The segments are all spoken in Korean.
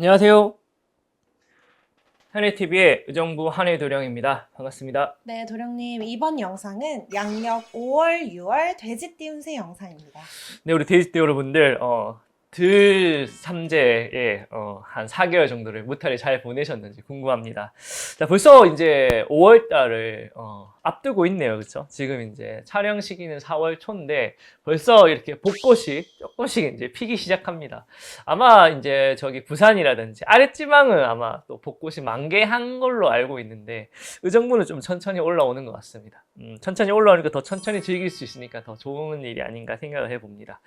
안녕하세요. 한해TV의 의정부 한해 도령입니다. 반갑습니다. 네, 도령님 이번 영상은 양력 5월, 6월 돼지띠 운세 영상입니다. 네, 우리 돼지띠 여러분들, 어, 들 삼재에 어, 한 4개월 정도를 무탈히 잘 보내셨는지 궁금합니다. 자, 벌써 이제 5월 달을 어, 앞두고 있네요. 그렇죠? 지금 이제 촬영 시기는 4월 초인데 벌써 이렇게 벚꽃이 조금씩 이제 피기 시작합니다. 아마 이제 저기 부산이라든지 아랫지방은 아마 또 벚꽃이 만개한 걸로 알고 있는데 의정부는 좀 천천히 올라오는 것 같습니다. 음, 천천히 올라오니까 더 천천히 즐길 수 있으니까 더 좋은 일이 아닌가 생각을 해봅니다.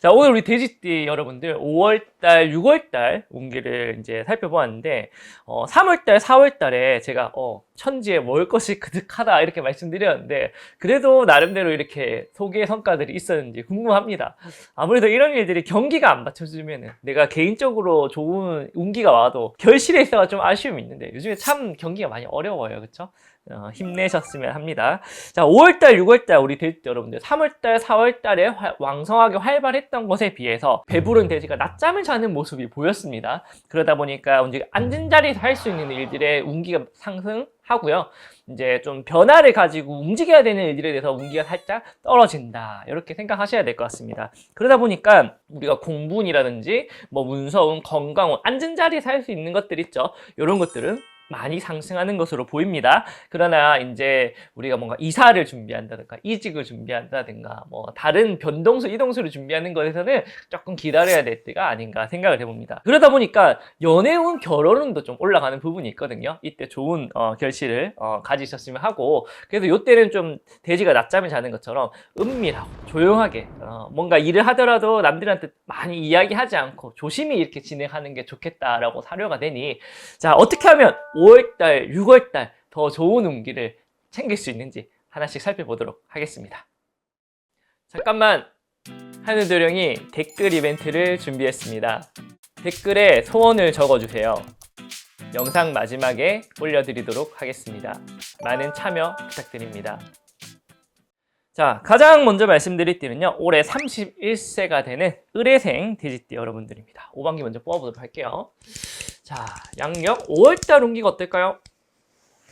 자, 오늘 우리 돼지띠 여러분 들 5월달, 6월달 운기를 이제 살펴보았는데, 어, 3월달, 4월달에 제가, 어, 천지에 먹을 것이 그득하다 이렇게 말씀드렸는데, 그래도 나름대로 이렇게 소개의 성과들이 있었는지 궁금합니다. 아무래도 이런 일들이 경기가 안 받쳐주면은 내가 개인적으로 좋은 운기가 와도 결실에 있어가 좀 아쉬움이 있는데, 요즘에 참 경기가 많이 어려워요. 그쵸? 어, 힘내셨으면 합니다. 자, 5월달, 6월달 우리 돼지 여러분들 3월달, 4월달에 왕성하게 활발했던 것에 비해서 배부른 돼지가 낮잠을 자는 모습이 보였습니다. 그러다 보니까 이제 앉은 자리에서 할 수 있는 일들의 운기가 상승하고요. 이제 좀 변화를 가지고 움직여야 되는 일들에 대해서 운기가 살짝 떨어진다. 이렇게 생각하셔야 될 것 같습니다. 그러다 보니까 우리가 공분이라든지 뭐 문서운, 건강운, 앉은 자리에서 할 수 있는 것들 있죠. 이런 것들은 많이 상승하는 것으로 보입니다. 그러나 이제 우리가 뭔가 이사를 준비한다든가 이직을 준비한다든가 뭐 다른 변동수, 이동수를 준비하는 것에서는 조금 기다려야 될 때가 아닌가 생각을 해봅니다. 그러다 보니까 연애운, 결혼운도 좀 올라가는 부분이 있거든요. 이때 좋은 어, 결실을 어, 가지셨으면 하고 그래서 이때는 좀 돼지가 낮잠을 자는 것처럼 은밀하고 조용하게 어, 뭔가 일을 하더라도 남들한테 많이 이야기하지 않고 조심히 이렇게 진행하는 게 좋겠다라고 사료가 되니 자 어떻게 하면 5월달, 6월달 더 좋은 운기를 챙길 수 있는지 하나씩 살펴보도록 하겠습니다. 잠깐만 하늘도령이 댓글 이벤트를 준비했습니다. 댓글에 소원을 적어주세요. 영상 마지막에 올려드리도록 하겠습니다. 많은 참여 부탁드립니다. 자, 가장 먼저 말씀드릴 띠는요, 올해 31세가 되는 의뢰생 돼지띠 여러분들입니다. 5반기 먼저 뽑아보도록 할게요. 자, 양력 5월달 운기가 어떨까요?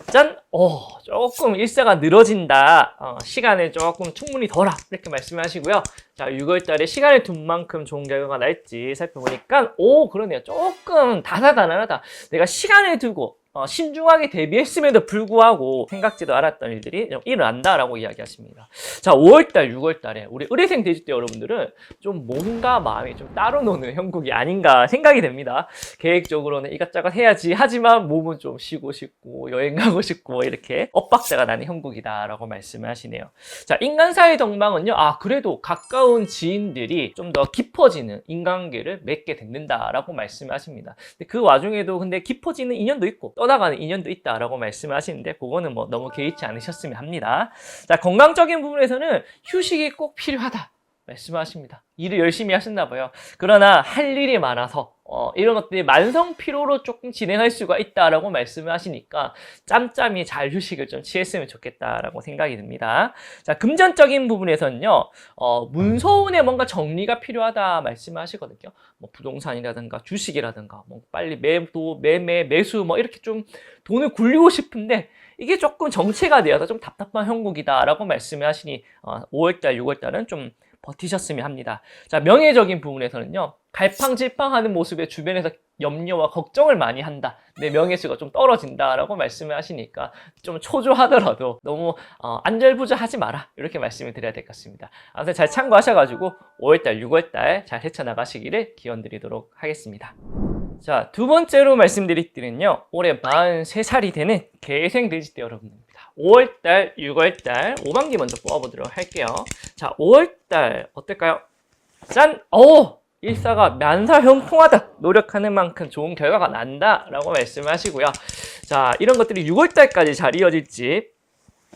짠! 어, 조금 일사가 늘어진다. 어, 시간을 조금 충분히 덜하. 이렇게 말씀하시고요. 자, 6월달에 시간을 둔 만큼 좋은 결과가 날지 살펴보니까, 오, 그러네요. 조금 다사다난하다. 내가 시간을 두고, 어, 신중하게 대비했음에도 불구하고 생각지도 않았던 일들이 좀 일어난다라고 이야기하십니다. 자, 5월달, 6월달에 우리 의뢰생 돼지때 여러분들은 좀 뭔가 마음이 좀 따로 노는 형국이 아닌가 생각이 됩니다. 계획적으로는 이것저것 해야지 하지만 몸은 좀 쉬고 싶고 여행 가고 싶고 이렇게 엇박자가 나는 형국이다라고 말씀을 하시네요. 자, 인간사의 동방은요. 아, 그래도 가까운 지인들이 좀 더 깊어지는 인간관계를 맺게 된다라고 말씀을 하십니다. 그 와중에도 근데 깊어지는 인연도 있고 떠나가는 인연도 있다라고 말씀을 하시는데 그거는 뭐 너무 개의치 않으셨으면 합니다. 자, 건강적인 부분에서는 휴식이 꼭 필요하다. 말씀하십니다. 일을 열심히 하셨나 봐요. 그러나 할 일이 많아서 어, 이런 것들이 만성 피로로 조금 진행할 수가 있다라고 말씀을 하시니까 짬짬이 잘 휴식을 좀 취했으면 좋겠다라고 생각이 듭니다. 자, 금전적인 부분에서는요, 어, 문서운에 뭔가 정리가 필요하다 말씀하시거든요. 뭐 부동산이라든가 주식이라든가 뭐 빨리 매도, 매매, 매수 뭐 이렇게 좀 돈을 굴리고 싶은데 이게 조금 정체가 되어서 좀 답답한 형국이다라고 말씀을 하시니 어, 5월달, 6월달은 좀 버티셨으면 합니다. 자, 명예적인 부분에서는요, 갈팡질팡하는 모습에 주변에서 염려와 걱정을 많이 한다. 내 명예수가 좀 떨어진다라고 말씀을 하시니까 좀 초조하더라도 너무 어, 안절부절하지 마라. 이렇게 말씀을 드려야 될 것 같습니다. 아무튼 잘 참고하셔가지고 5월달, 6월달 잘 헤쳐나가시기를 기원드리도록 하겠습니다. 자, 두 번째로 말씀드릴 띠는요, 올해 43살이 되는 개생 돼지띠 여러분입니다. 5월달, 6월달, 5반기 먼저 뽑아보도록 할게요. 자, 5월달 어떨까요? 짠! 오! 일사가 만사형 통하다. 노력하는 만큼 좋은 결과가 난다. 라고 말씀하시고요. 자, 이런 것들이 6월달까지 잘 이어질지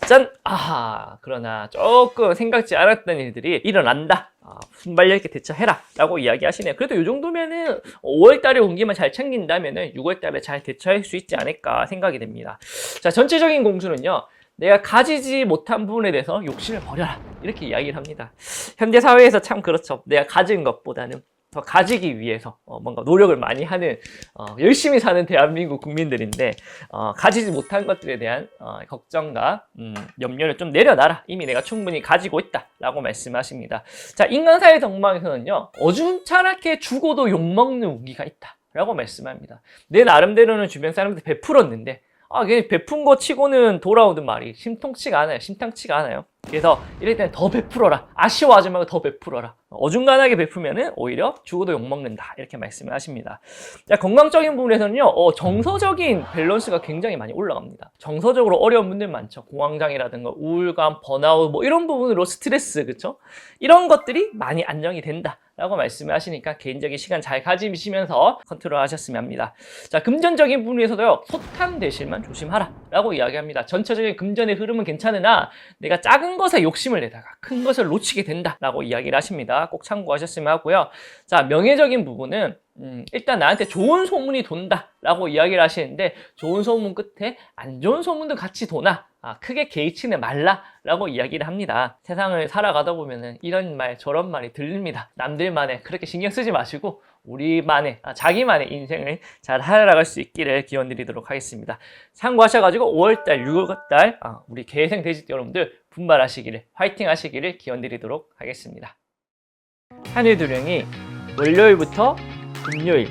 짠! 아하, 그러나 조금 생각지 않았던 일들이 일어난다. 아, 순발력 있게 대처해라. 라고 이야기하시네요. 그래도 이 정도면은 5월달에 온기만 잘 챙긴다면은 6월달에 잘 대처할 수 있지 않을까 생각이 됩니다. 자, 전체적인 공수는요. 내가 가지지 못한 부분에 대해서 욕심을 버려라. 이렇게 이야기를 합니다. 현대 사회에서 참 그렇죠. 내가 가진 것보다는 더 가지기 위해서 어, 뭔가 노력을 많이 하는 어, 열심히 사는 대한민국 국민들인데 어, 가지지 못한 것들에 대한 어, 걱정과 음, 염려를 좀 내려놔라. 이미 내가 충분히 가지고 있다라고 말씀하십니다. 자, 인간사의 덕망에서는요, 어중차게 죽어도 욕먹는 우기가 있다. 라고 말씀합니다. 내 나름대로는 주변 사람들 베풀었는데, 아, 이게 베푼 거 치고는 돌아오는 말이 심통치가 않아요. 심탕치가 않아요. 그래서 이럴 때는 더 베풀어라. 아쉬워하지 말고 더 베풀어라. 어중간하게 베풀면은 오히려 죽어도 욕먹는다. 이렇게 말씀을 하십니다. 자, 건강적인 부분에서는요, 어, 정서적인 밸런스가 굉장히 많이 올라갑니다. 정서적으로 어려운 분들 많죠. 공황장애라든가 우울감, 번아웃, 뭐 이런 부분으로 스트레스, 그쵸? 이런 것들이 많이 안정이 된다. 라고 말씀을 하시니까 개인적인 시간 잘 가지시면서 컨트롤 하셨으면 합니다. 자, 금전적인 부분에서도요, 소탕 대실만 조심하라. 라고 이야기합니다. 전체적인 금전의 흐름은 괜찮으나 내가 작은 것에 욕심을 내다가 큰 것을 놓치게 된다. 라고 이야기를 하십니다. 꼭 참고하셨으면 하고요. 자, 명예적인 부분은 음, 일단 나한테 좋은 소문이 돈다 라고 이야기를 하시는데 좋은 소문 끝에 안 좋은 소문도 같이 도나 아, 크게 개의치는 말라 라고 이야기를 합니다 세상을 살아가다 보면은 이런 말 저런 말이 들립니다 남들만의 그렇게 신경 쓰지 마시고 우리만의 아, 자기만의 인생을 잘 살아갈 수 있기를 기원 드리도록 하겠습니다 참고하셔가지고 5월달 6월달 아, 우리 개생 돼지 여러분들 분발하시기를 화이팅 하시기를 기원 드리도록 하겠습니다 하늘도령이 월요일부터 금요일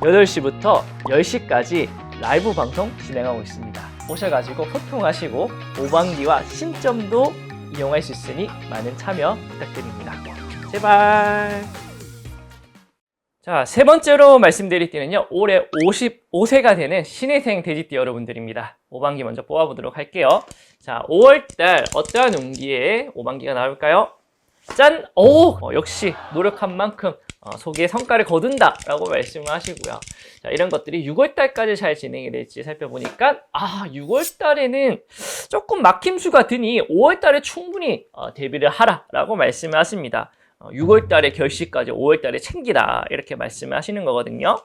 8시부터 10시까지 라이브 방송 진행하고 있습니다. 오셔가지고 소통하시고 오방기와 신점도 이용할 수 있으니 많은 참여 부탁드립니다. 제발. 자, 세 번째로 말씀드릴 때는요, 올해 55세가 되는 신혜생 돼지띠 여러분들입니다. 오방기 먼저 뽑아보도록 할게요. 자, 5월달 어떠한 운기에 오방기가 나올까요? 짠! 오! 어, 역시 노력한 만큼 어, 소기의 성과를 거둔다 라고 말씀을 하시고요. 자, 이런 것들이 6월달까지 잘 진행이 될지 살펴보니까 아 6월달에는 조금 막힘수가 드니 5월달에 충분히 어, 대비를 하라 라고 말씀을 하십니다. 어, 6월 달에 결시까지 5월 달에 챙기라 이렇게 말씀을 하시는 거거든요.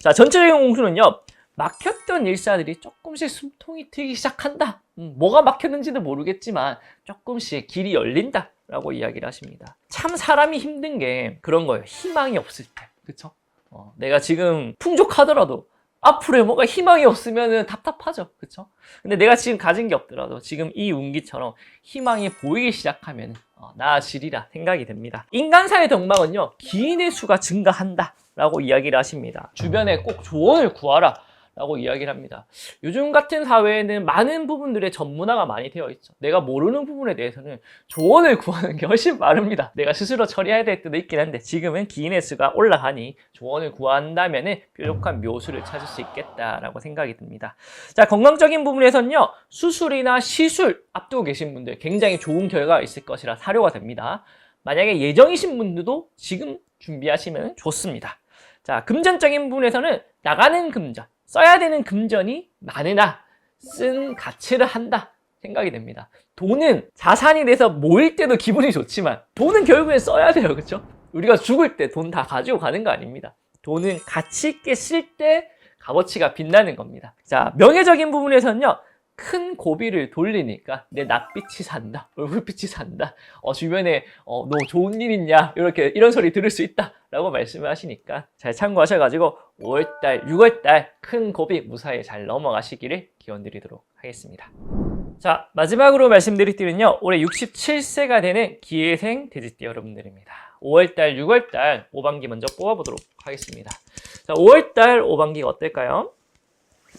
자 전체적인 공수는요. 막혔던 일사들이 조금씩 숨통이 트기 시작한다. 음, 뭐가 막혔는지도 모르겠지만 조금씩 길이 열린다. 라고 이야기를 하십니다. 참 사람이 힘든 게 그런 거예요. 희망이 없을 때. 그쵸? 어, 내가 지금 풍족하더라도 앞으로에 뭔가 희망이 없으면 답답하죠. 그쵸? 근데 내가 지금 가진 게 없더라도 지금 이 운기처럼 희망이 보이기 시작하면 어, 나아지리라 생각이 됩니다. 인간사의 덕망은요. 기인의 수가 증가한다. 라고 이야기를 하십니다. 주변에 꼭 조언을 구하라. 라고 이야기를 합니다. 요즘 같은 사회에는 많은 부분들의 전문화가 많이 되어 있죠. 내가 모르는 부분에 대해서는 조언을 구하는 게 훨씬 빠릅니다. 내가 스스로 처리해야 될 때도 있긴 한데 지금은 기인의 수가 올라가니 조언을 구한다면 뾰족한 묘수를 찾을 수 있겠다라고 생각이 듭니다. 자, 건강적인 부분에서는요. 수술이나 시술 앞두고 계신 분들 굉장히 좋은 결과가 있을 것이라 사료가 됩니다. 만약에 예정이신 분들도 지금 준비하시면 좋습니다. 자, 금전적인 부분에서는 나가는 금전, 써야 되는 금전이 많으나 쓴 가치를 한다 생각이 됩니다. 돈은 자산이 돼서 모일 때도 기분이 좋지만 돈은 결국엔 써야 돼요. 그렇죠? 우리가 죽을 때 돈 다 가지고 가는 거 아닙니다. 돈은 가치 있게 쓸 때 값어치가 빛나는 겁니다. 자, 명예적인 부분에서는요. 큰 고비를 돌리니까 내 낯빛이 산다, 얼굴빛이 산다, 어, 주변에 어, 너 좋은 일 있냐 이렇게 이런 소리 들을 수 있다라고 말씀을 하시니까 잘 참고하셔가지고 5월달, 6월달 큰 고비 무사히 잘 넘어가시기를 기원드리도록 하겠습니다. 자 마지막으로 말씀드릴 띠는요 올해 67세가 되는 기회생 돼지띠 여러분들입니다. 5월달, 6월달 오반기 먼저 뽑아보도록 하겠습니다. 자 5월달 오반기가 어떨까요?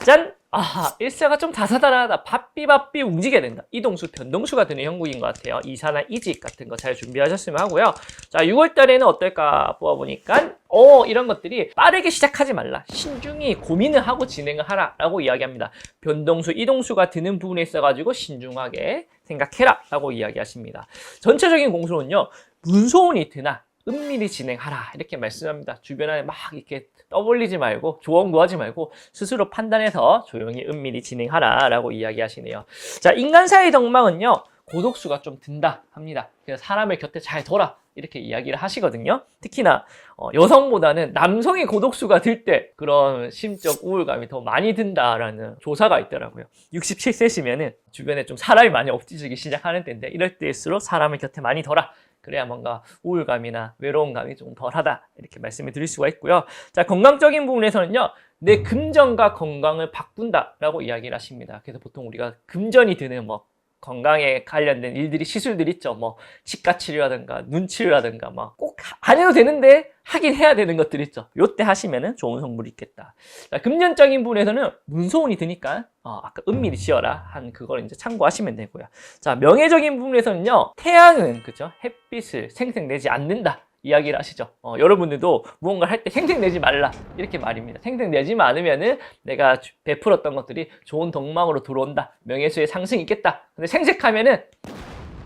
짠! 아하, 일세가 좀 다사다난하다. 바삐바삐 움직여야 된다. 이동수, 변동수가 되는 형국인 것 같아요. 이사나 이직 같은 거 잘 준비하셨으면 하고요. 자, 6월 달에는 어떨까 뽑아보니까, 어, 이런 것들이 빠르게 시작하지 말라. 신중히 고민을 하고 진행을 하라. 라고 이야기합니다. 변동수, 이동수가 드는 부분에 있어가지고 신중하게 생각해라. 라고 이야기하십니다. 전체적인 공수는요, 문소운이 드나, 은밀히 진행하라. 이렇게 말씀합니다. 주변에 막 이렇게 떠벌리지 말고 조언 구하지 말고 스스로 판단해서 조용히 은밀히 진행하라 라고 이야기하시네요. 자, 인간사의 덕망은요. 고독수가 좀 든다 합니다. 그래서 사람을 곁에 잘 둬라 이렇게 이야기를 하시거든요. 특히나 어, 여성보다는 남성의 고독수가 들 때 그런 심적 우울감이 더 많이 든다라는 조사가 있더라고요. 67세시면은 주변에 좀 사람이 많이 없어지기 시작하는 때인데 이럴 때일수록 사람을 곁에 많이 둬라 그래야 뭔가 우울감이나 외로운 감이 좀 덜하다 이렇게 말씀을 드릴 수가 있고요. 자 건강적인 부분에서는요. 내 금전과 건강을 바꾼다라고 이야기를 하십니다. 그래서 보통 우리가 금전이 드는 뭐 건강에 관련된 일들이 시술들 있죠. 뭐 치과 치료라든가 눈 치료라든가 막 꼭 안 해도 되는데 하긴 해야 되는 것들 있죠. 요때 하시면은 좋은 선물이 있겠다. 자, 금전적인 부분에서는 문소운이 드니까 어, 아까 은밀히 지어라 한 그걸 이제 참고하시면 되고요. 자 명예적인 부분에서는요 태양은 그죠 햇빛을 생생내지 않는다. 이야기를 하시죠. 어, 여러분들도 무언가를 할 때 생생내지 말라 이렇게 말입니다. 생생내지만 않으면은 내가 주- 베풀었던 것들이 좋은 덕망으로 들어온다. 명예수의 상승이 있겠다. 근데 생색하면은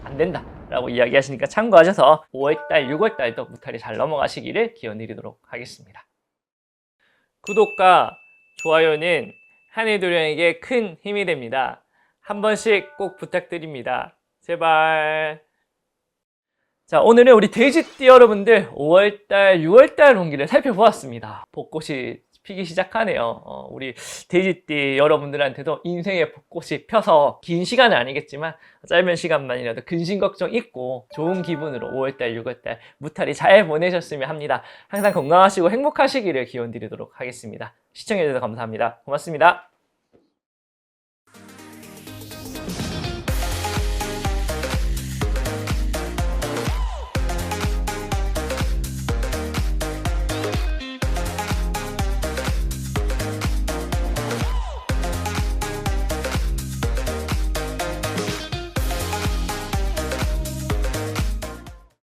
안 된다. 라고 이야기하시니까 참고하셔서 5월달, 6월달도 무탈이 잘 넘어가시기를 기원드리도록 하겠습니다. 구독과 좋아요는 한해도령에게 큰 힘이 됩니다. 한 번씩 꼭 부탁드립니다. 제발. 자, 오늘은 우리 돼지띠 여러분들 5월달, 6월달 운기를 살펴보았습니다. 벚꽃이 피기 시작하네요. 어, 우리 돼지띠 여러분들한테도 인생의 벚꽃이 펴서 긴 시간은 아니겠지만 짧은 시간만이라도 근심 걱정 잊고 좋은 기분으로 5월달, 6월달 무탈이 잘 보내셨으면 합니다. 항상 건강하시고 행복하시기를 기원 드리도록 하겠습니다. 시청해주셔서 감사합니다. 고맙습니다.